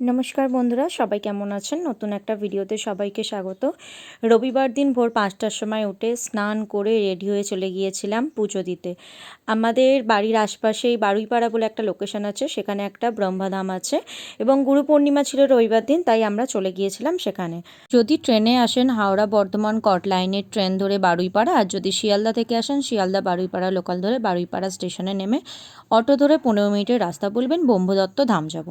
নমস্কার বন্ধুরা, সবাই কেমন আছেন? নতুন একটা ভিডিওতে সবাইকে স্বাগত। রবিবার দিন ভোর পাঁচটার সময় উঠে স্নান করে রেডি হয়ে চলে গিয়েছিলাম পুজো দিতে। আমাদের বাড়ির আশপাশেই বারুইপাড়া বলে একটা লোকেশন আছে, সেখানে একটা ব্রহ্মাধাম আছে এবং গুরু পূর্ণিমা ছিল রবিবার দিন, তাই আমরা চলে গিয়েছিলাম সেখানে। যদি ট্রেনে আসেন হাওড়া বর্ধমান কট লাইনের ট্রেন ধরে বারুইপাড়া, আর যদি শিয়ালদা থেকে আসেন শিয়ালদা বারুইপাড়া লোকাল ধরে বারুইপাড়া স্টেশনে নেমে অটো ধরে পনেরো মিনিটের রাস্তা বলবেন, ব্রহ্মদত্ত ধাম যাব।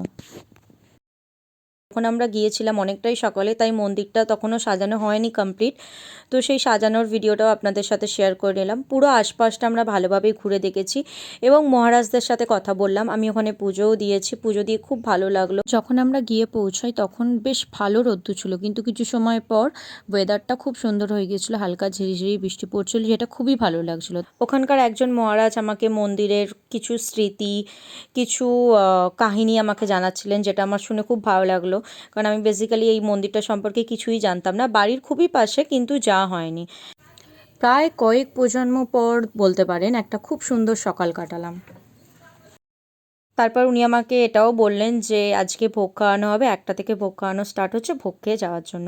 তখন আমরা গিয়েছিলাম অনেকটাই সকালে, তাই মন্দিরটা তখনও সাজানো হয়নি কমপ্লিট তো সেই সাজানোর ভিডিওটাও আপনাদের সাথে শেয়ার করে নিলাম। পুরো আশপাশটা আমরা ভালোভাবেই ঘুরে দেখেছি এবং মহারাজদের সাথে কথা বললাম। আমি ওখানে পুজোও দিয়েছি, পুজো দিয়ে খুব ভালো লাগল। যখন আমরা গিয়ে পৌঁছাই তখন বেশ ভালো রোদ্দু ছিল, কিন্তু কিছু সময় পর ওয়েদারটা খুব সুন্দর হয়ে গিয়েছিল, হালকা ঝিরিঝিরি বৃষ্টি পড়ছিল, যেটা খুবই ভালো লাগছিল। ওখানকার একজন মহারাজ আমাকে মন্দিরের কিছু স্মৃতি, কিছু কাহিনী আমাকে জানাচ্ছিলেন, যেটা আমার শুনে খুব ভালো লাগল। কারণ আমি বেসিক্যালি এই মন্দিরটা সম্পর্কে কিছুই জানতাম না। বাড়ির খুবই পাশে কিন্তু যা হয়নি। প্রায় কয়েক প্রজন্ম পর বলতে পারেন একটা খুব সুন্দর সকাল কাটালাম। তারপর উনি আমাকে এটাও বললেন যে, আজকে ভোগ খাওয়ানো হবে, একটা থেকে ভোগ খাওয়ানো স্টার্ট হচ্ছে, ভোগ খেয়ে যাওয়ার জন্য।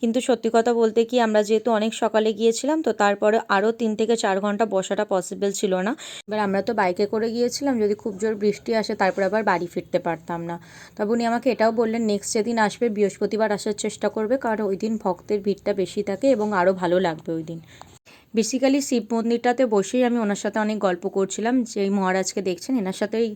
কিন্তু সত্যি কথা বলতে কি, আমরা যেহেতু অনেক সকালে গিয়েছিলাম, তো তারপরে আরও তিন থেকে চার ঘণ্টা বসাটা পসিবল ছিল না। এবার আমরা তো বাইকে করে গিয়েছিলাম, যদি খুব জোর বৃষ্টি আসে, তারপর আবার বাড়ি ফিরতে পারতাম না। তবে উনি আমাকে এটাও বললেন নেক্সট যেদিন আসবে, বৃহস্পতিবার আসার চেষ্টা করবে, কারণ ওই দিন ভক্তের ভিড়টা বেশি থাকে এবং আরও ভালো লাগবে ওই দিন। বেসিক্যালি শিব মন্দিরটাতে বসেই আমি ওনার সাথে অনেক গল্প করছিলাম, যে মহারাজকে দেখছেন, এনার সাথেই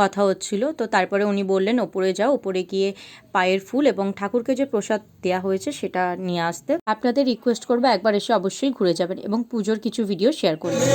কথা হচ্ছিল। তো তারপরে উনি বললেন, ওপরে যাও, ওপরে গিয়ে পায়ের ফুল এবং ঠাকুরকে যে প্রসাদ দেওয়া হয়েছে, সেটা নিয়ে আসতে। আপনাদের রিকোয়েস্ট করব, একবার এসে অবশ্যই ঘুরে যাবেন এবং পুজোর কিছু ভিডিও শেয়ার করবেন।